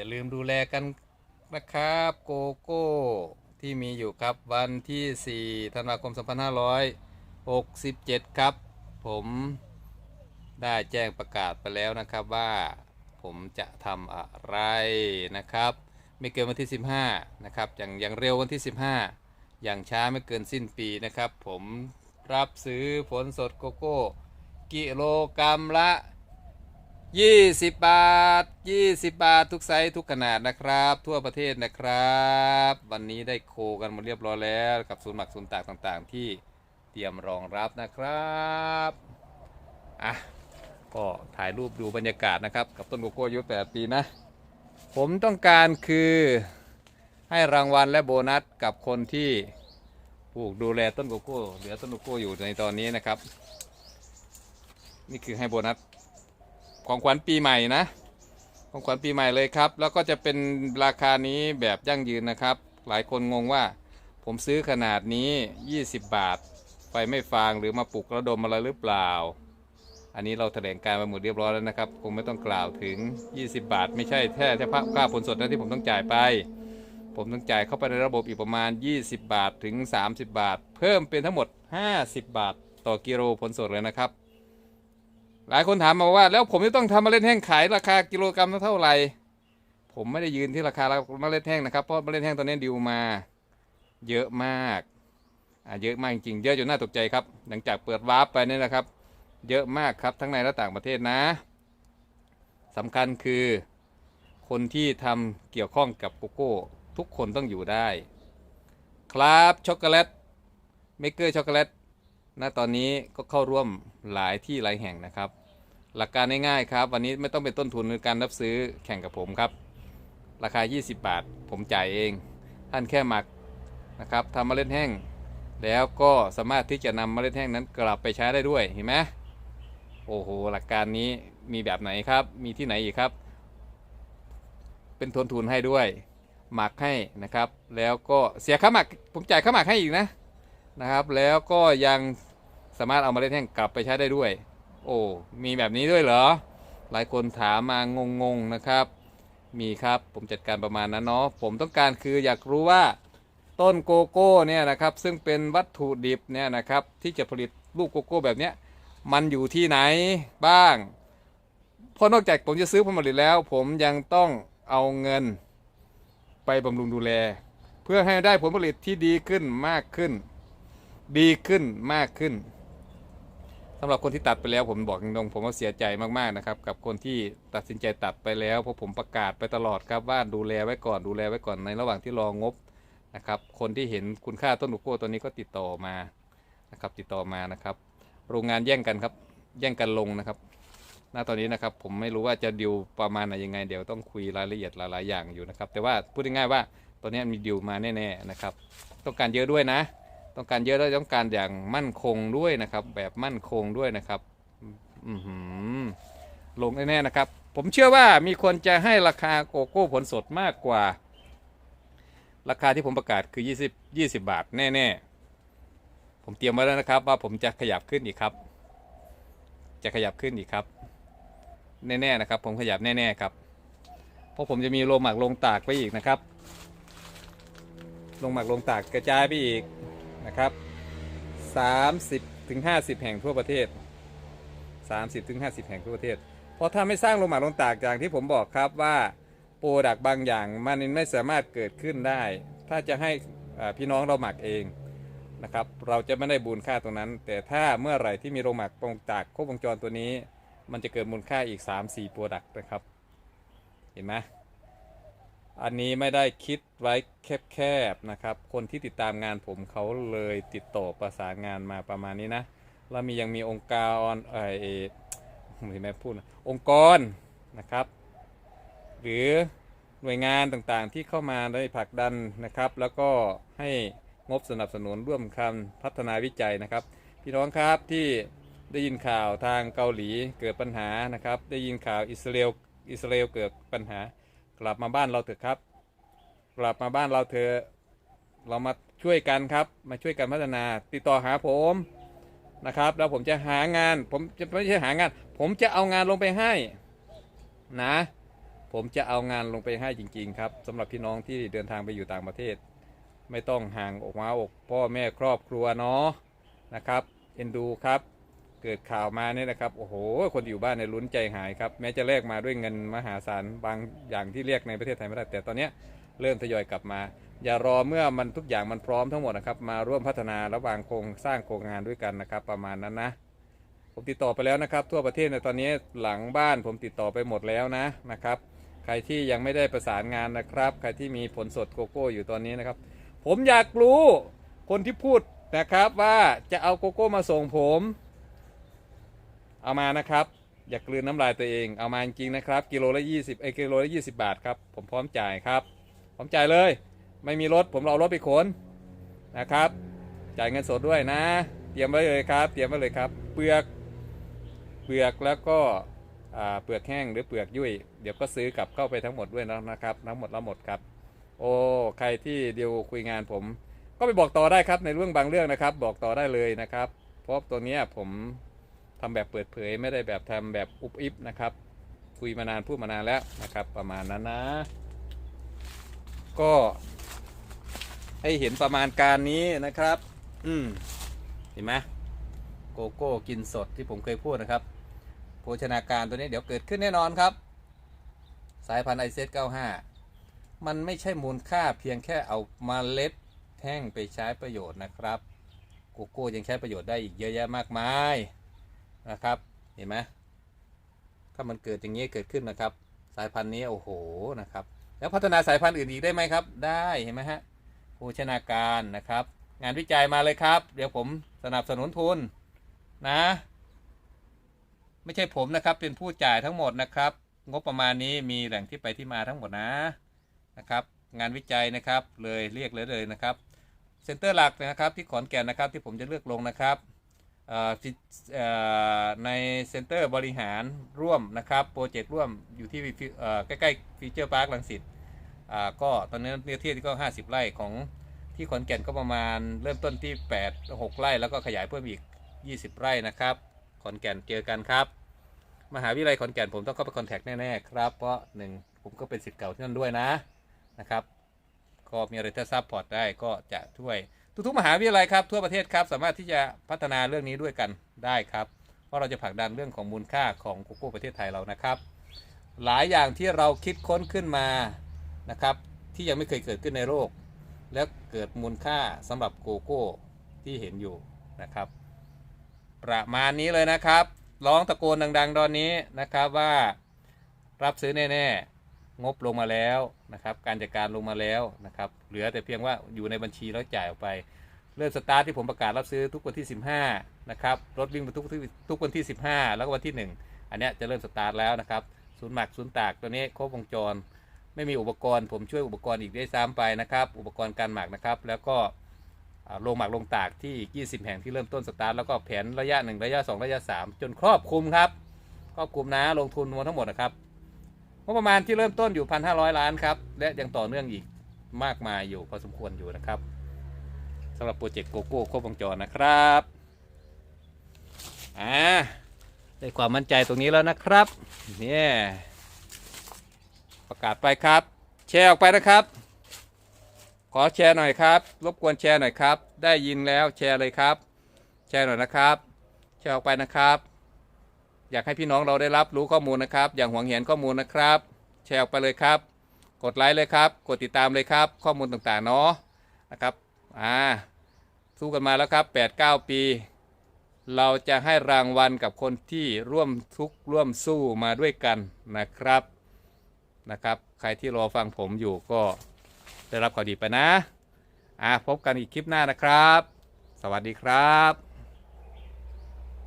อย่าลืมดูแลกันนะครับโกโก้ที่มีอยู่ครับวันที่ 4 ธันวาคม 2567 ครับ ผมได้แจ้งประกาศไปแล้วนะครับว่าผมจะทำอะไรนะครับ ไม่เกินวันที่ 15 นะครับ อย่างอย่างเร็ววันที่ 15 อย่างช้าไม่เกินสิ้นปีนะครับ ผมรับซื้อผลสดโกโก้ กิโลกรัมละ 20 บาท 20 บาท ทุกไซส์ทุกขนาดนะครับ ทั่วประเทศนะครับ วันนี้ได้โคกันหมดเรียบร้อยแล้วกับศูนย์หมักศูนย์ตากต่างๆ ที่เตรียมรองรับนะครับอะก็ถ่ายรูปดูบรรยากาศนะครับ กับต้นโกโก้อายุ8ปีนะ ผมต้องการคือให้รางวัลและโบนัสกับคนที่ปลูกดูแลต้นโกโก้เหลือต้นโกโก้อยู่ในตอนนี้นะครับ นี่คือให้โบนัส ของขวัญปีใหม่นะของขวัญปีใหม่เลยครับ แล้วก็จะเป็นราคานี้แบบยั่งยืนนะครับ หลายคนงงว่า ผมซื้อขนาดนี้ 20 บาท ไฟไม่ฟางหรือมาปลุกระดมอะไรหรือเปล่า อันนี้เราแถลงการมาหมดเรียบร้อยแล้วนะครับ คงไม่ต้องกล่าวถึง 20 บาท ไม่ใช่แค่แค่ค่าผลสดนะที่ผมต้องจ่ายไป ผมต้องจ่ายเข้าไปในระบบอีกประมาณ 20 บาทถึง 30 บาท เพิ่มเป็นทั้งหมด 50 บาท ต่อกิโลผลสดเลยนะครับ หลายคนถามมาว่า แล้วผมจะต้องทำเมล็ดแห้งขายราคากิโลกรัมเท่าไหร่ผมไม่ได้ยืนที่ราคาเมล็ดแห้งนะครับเพราะเมล็ดแห้งตอนนี้ดิวมา เยอะมากอ่าเยอะมากจริงๆเยอะจนน่าตกใจครับ หลังจากเปิดวาร์ปไปเนี่ยนะครับ เยอะมากครับทั้งในและต่างประเทศนะสำคัญคือคนที่ทำเกี่ยวข้องกับโกโก้ ทุกคนต้องอยู่ได้ ครับช็อกโกแลตเมกเกอร์ช็อกโกแลต ณตอนนี้ก็เข้าร่วมหลายที่หลายแห่งนะครับ หลักการง่ายๆครับ วันนี้ไม่ต้องเป็นต้นทุนในการรับซื้อแข่งกับผมครับ ราคา 20 บาท ผมจ่ายเอง ท่านแค่หมักนะครับทำเมล็ดแห้ง แล้วก็สามารถที่จะนำเมล็ดแห้งนั้นกลับไปใช้ได้ด้วยเห็นไหมโอ้โห หลักการนี้มีแบบไหนครับ มีที่ไหนอีกครับ เป็นทุนทุนให้ด้วย หมักให้นะครับ แล้วก็เสียค่าหมัก ผมจ่ายค่าหมักให้อีกนะนะครับ แล้วก็ยัง สามารถเอามาเล่นแห้งกลับไปใช้ได้ด้วย โอ้ มีแบบนี้ด้วยเหรอ หลายคนถามมางงๆนะครับ มีครับผมจัดการประมาณนั้นเนาะผมต้องการคืออยากรู้ว่าต้นโกโก้เนี่ยนะครับซึ่งเป็นวัตถุดิบเนี่ยนะครับที่จะผลิตลูกโกโก้แบบเนี้ยมันอยู่ที่ไหนบ้างเพราะนอกจากผมจะซื้อผลผลิตแล้ว ผมยังต้องเอาเงินไปบำรุงดูแล เพื่อให้ได้ผลผลิตที่ดีขึ้นมากขึ้น ดีขึ้นมากขึ้น สำหรับคนที่ตัดไปแล้วผมบอกตรงๆผมว่าเสียใจมากๆนะครับ กับคนที่ตัดสินใจตัดไปแล้วเพราะผมประกาศไปตลอดครับว่าดูแลไว้ก่อนดูแลไว้ก่อนในระหว่างที่รองบนะครับ คนที่เห็นคุณค่าต้นโกโก้ตัวนี้ก็ติดต่อมานะครับ ติดต่อมานะครับ โรงงานแย่งกันครับ แย่งกันลงนะครับ ณตอนนี้นะครับผมไม่รู้ว่าจะดิวประมาณไหนยังไงเดี๋ยวต้องคุยรายละเอียดหลายๆอย่างอยู่นะครับ แต่ว่าพูดง่ายๆว่าตอนนี้มีดิวมาแน่ๆนะครับ ต้องการเยอะด้วยนะ ต้องการเยอะแล้วต้องการอย่างมั่นคงด้วยนะครับ แบบมั่นคงด้วยนะครับลงแน่ๆนะครับ ผมเชื่อว่ามีคนจะให้ราคาโกโก้ผลสดมากกว่า ราคาที่ผมประกาศคือ 20 20 บาทแน่ๆ ผมเตรียมไว้แล้วนะครับ ว่าผมจะขยับขึ้นอีกครับ จะขยับขึ้นอีกครับ แน่ๆนะครับ ผมขยับแน่ๆครับ เพราะผมจะมีโรงหมักโรงตากไปอีกนะครับ ลงหมักลงตากกระจายไปอีก นะครับ 30ถึง50 แห่งทั่วประเทศ 30ถึง50 แห่งทั่วประเทศ เพราะถ้าไม่สร้างลงหมักลงตากอย่างที่ผมบอกครับว่าโปรดักบางอย่างมันไม่สามารถเกิดขึ้นได้ ถ้าจะให้พี่น้องเราหมักเองนะครับเราจะไม่ได้บุญค่าตรงนั้น แต่ถ้าเมื่อไหร่ที่มีโรงหมักลงตากครบวงจรตัวนี้ มันจะเกิดมูลค่าอีก 3-4โปรดักนะครับ เห็นไหม อันนี้ไม่ได้คิดไว้แคบๆนะครับ คนที่ติดตามงานผมเขาเลยติดต่อประสานงานมาประมาณนี้นะ แล้วมียังมีองค์การเออเออไม่แม่พูดนะองค์กรนะครับ หรือหน่วยงานต่างๆที่เข้ามาได้ผลักดันนะครับ แล้วก็ให้งบสนับสนุนร่วมกันพัฒนาวิจัยนะครับ พี่น้องครับที่ได้ยินข่าวทางเกาหลีเกิดปัญหานะครับ ได้ยินข่าวอิสราเอลอิสราเอลเกิดปัญหา กลับมาบ้านเราเถอะครับ กลับมาบ้านเราเถอะเรามาช่วยกันครับ มาช่วยกันพัฒนาติดต่อหาผมนะครับ แล้วผมจะหางาน ผมจะไม่ใช่หางาน ผมจะเอางานลงไปให้นะ ผมจะเอางานลงไปให้จริง ๆ ครับสำหรับพี่น้องที่เดินทางไปอยู่ต่างประเทศ ไม่ต้องห่างออกมาอกพ่อแม่ครอบครัวเนาะนะครับ เอ็นดูครับ เกิดข่าวมาเนี่ยนะครับโอ้โห คนอยู่บ้านในยลุ้นใจหายครับแม้จะแลกมาด้วยเงินมหาศาลบางอย่างที่เรียกในประเทศไทยไม่ได้แต่ตอนนี้เริ่มทยอยกลับมา อย่ารอเมื่อมันทุกอย่างมันพร้อมทั้งหมดนะครับมาร่วมพัฒนาระหว่างโครงสร้างโครงงานด้วยกันนะครับ ประมาณนั้นนะผมติดต่อไปแล้วนะครับ ทั่วประเทศในตอนนี้หลังบ้านผมติดต่อไปหมดแล้วนะนะครับ ใครที่ยังไม่ได้ประสานงานนะครับ ใครที่มีผลสดโกโก้อยู่ตอนนี้นะครับ ผมอยากรู้คนที่พูดนะครับว่าจะเอาโกโก้มาส่งผม เอามานะครับ อย่ากลืนน้ำลายตัวเองเอามาจริงๆนะครับ กิโลละ20ไอกิโลละ20บาทครับผมพร้อมจ่ายครับพร้อมจ่ายเลย ไม่มีรถผมเอารถไปขนนะครับ จ่ายเงินสดด้วยนะ เตรียมไว้เลยครับ เตรียมไว้เลยครับ เปลือกเปลือกแล้วก็เปลือกแห้งหรือเปลือกยุ่ยเดี๋ยวก็ซื้อกลับเข้าไปทั้งหมดด้วยนะครับ ทั้งหมดละหมดครับ โอ้ใครที่เดียวคุยงานผม ก็ไปบอกต่อได้ครับในเรื่องบางเรื่องนะครับ บอกต่อได้เลยนะครับ เพราะตัวนี้ผม ทำแบบเปิดเผยไม่ได้แบบทำแบบอุบอิบนะครับ คุยมานานพูดมานานแล้วนะครับ ประมาณนั้นนะ ก็ให้เห็นประมาณการนี้นะครับ อืมเห็นไหมโกโก้กินสดที่ผมเคยพูดนะครับ โภชนาการตัวนี้เดี๋ยวเกิดขึ้นแน่นอนครับ สายพันธุ์ไอเซต95 มันไม่ใช่มูลค่าเพียงแค่เอามาเล็ดแท่งไปใช้ประโยชน์นะครับ โกโก้ยังใช้ประโยชน์ได้อีกเยอะแยะมากมาย นะครับ เห็นไหมถ้ามันเกิดอย่างนี้เกิดขึ้นนะครับ สายพันธุ์นี้โอ้โหนะครับ แล้วพัฒนาสายพันธุ์อื่นอีกได้ไหมครับ ได้เห็นไหมฮะโภชนาการนะครับ งานวิจัยมาเลยครับ เดี๋ยวผมสนับสนุนทุนนะ ไม่ใช่ผมนะครับ เป็นผู้จ่ายทั้งหมดนะครับ งบประมาณนี้มีแหล่งที่ไปที่มาทั้งหมดนะนะครับ งานวิจัยนะครับเลยเรียกเลยเลยนะครับเซ็นเตอร์หลักนะครับที่ขอนแก่นนะครับที่ผมจะเลือกลงนะครับ ในเซ็นเตอร์บริหารร่วมนะครับโปรเจกต์ร่วมอยู่ที่ใกล้ๆฟิวเจอร์พาร์คลังสิตก็ตอนนี้เนื้อที่ก็ 50 ไร่ของที่ขอนแก่นก็ประมาณเริ่มต้นที่ 8 6 ไร่แล้วก็ขยายเพิ่มอีก 20 ไร่นะครับ ขอนแก่นเจอกันครับ มหาวิทยาลัยขอนแก่นผมต้องเข้าไปคอนแทคแน่ๆครับ เพราะหนึ่งผมก็เป็นสิทธิ์เก่าที่นั่นด้วยนะนะครับ ก็มีอะไรถ้าซัพพอร์ตได้ก็จะช่วย ทุกๆมหาวิทยาลัยครับทั่วประเทศครับ สามารถที่จะพัฒนาเรื่องนี้ด้วยกันได้ครับ เพราะเราจะผลักดันเรื่องของมูลค่าของโกโก้ประเทศไทยเรานะครับ หลายอย่างที่เราคิดค้นขึ้นมานะครับ ที่ยังไม่เคยเกิดขึ้นในโลก และเกิดมูลค่าสำหรับโกโก้ที่เห็นอยู่นะครับ ประมาณนี้เลยนะครับ ร้องตะโกนดัง ๆ ตอนนี้นะครับว่ารับซื้อแน่ ๆ งบลงมาแล้วนะครับ การจัดการลงมาแล้วนะครับ เหลือแต่เพียงว่าอยู่ในบัญชีแล้วจ่ายออกไป เริ่มสตาร์ทที่ผมประกาศรับซื้อทุกวันที่ 15 นะครับ รถวิ่งไปทุกทุกวันที่ 15 แล้วก็วันที่ 1 อันนี้จะเริ่มสตาร์ทแล้วนะครับศูนย์หมักศูนย์ตากตัวนี้ครบวงจร ไม่มีอุปกรณ์ ผมช่วยอุปกรณ์อีกได้ซ้ำไปนะครับ อุปกรณ์การหมักนะครับ แล้วก็อ่าลงหมักลงตากที่ 20 แห่งที่เริ่มต้นสตาร์ทแล้วก็แผนระยะ 1 ระยะ 2 ระยะ 3 จนครอบคลุมครับ ครอบคลุมนะลงทุนรวมทั้งหมดนะครับ งบประมาณที่เริ่มต้นอยู่ 1,500 ล้านครับ และยังต่อเนื่องอีกมากมายอยู่พอสมควรอยู่นะครับสำหรับโปรเจกต์โกโก้ครบวงจรนะครับอ่าได้ความมั่นใจตรงนี้แล้วนะครับเนี่ยประกาศไปครับ แชร์ออกไปนะครับ ขอแชร์หน่อยครับ รบกวนแชร์หน่อยครับ ได้ยินแล้วแชร์เลยครับ แชร์หน่อยนะครับ แชร์ออกไปนะครับ อยากให้พี่น้องเราได้รับรู้ข้อมูลนะครับ อย่างหวงเห็นข้อมูลนะครับ แชร์ออกไปเลยครับ กดไลค์เลยครับ กดติดตามเลยครับ ข้อมูลต่างๆเนาะนะครับอ่าสู้กันมาแล้วครับ 8-9 ปี เราจะให้รางวัลกับคนที่ร่วมทุกข์ร่วมสู้มาด้วยกันนะครับนะครับ ใครที่รอฟังผมอยู่ก็ได้รับข่าวดีไปนะอ่าพบกันอีกคลิปหน้านะครับ สวัสดีครับ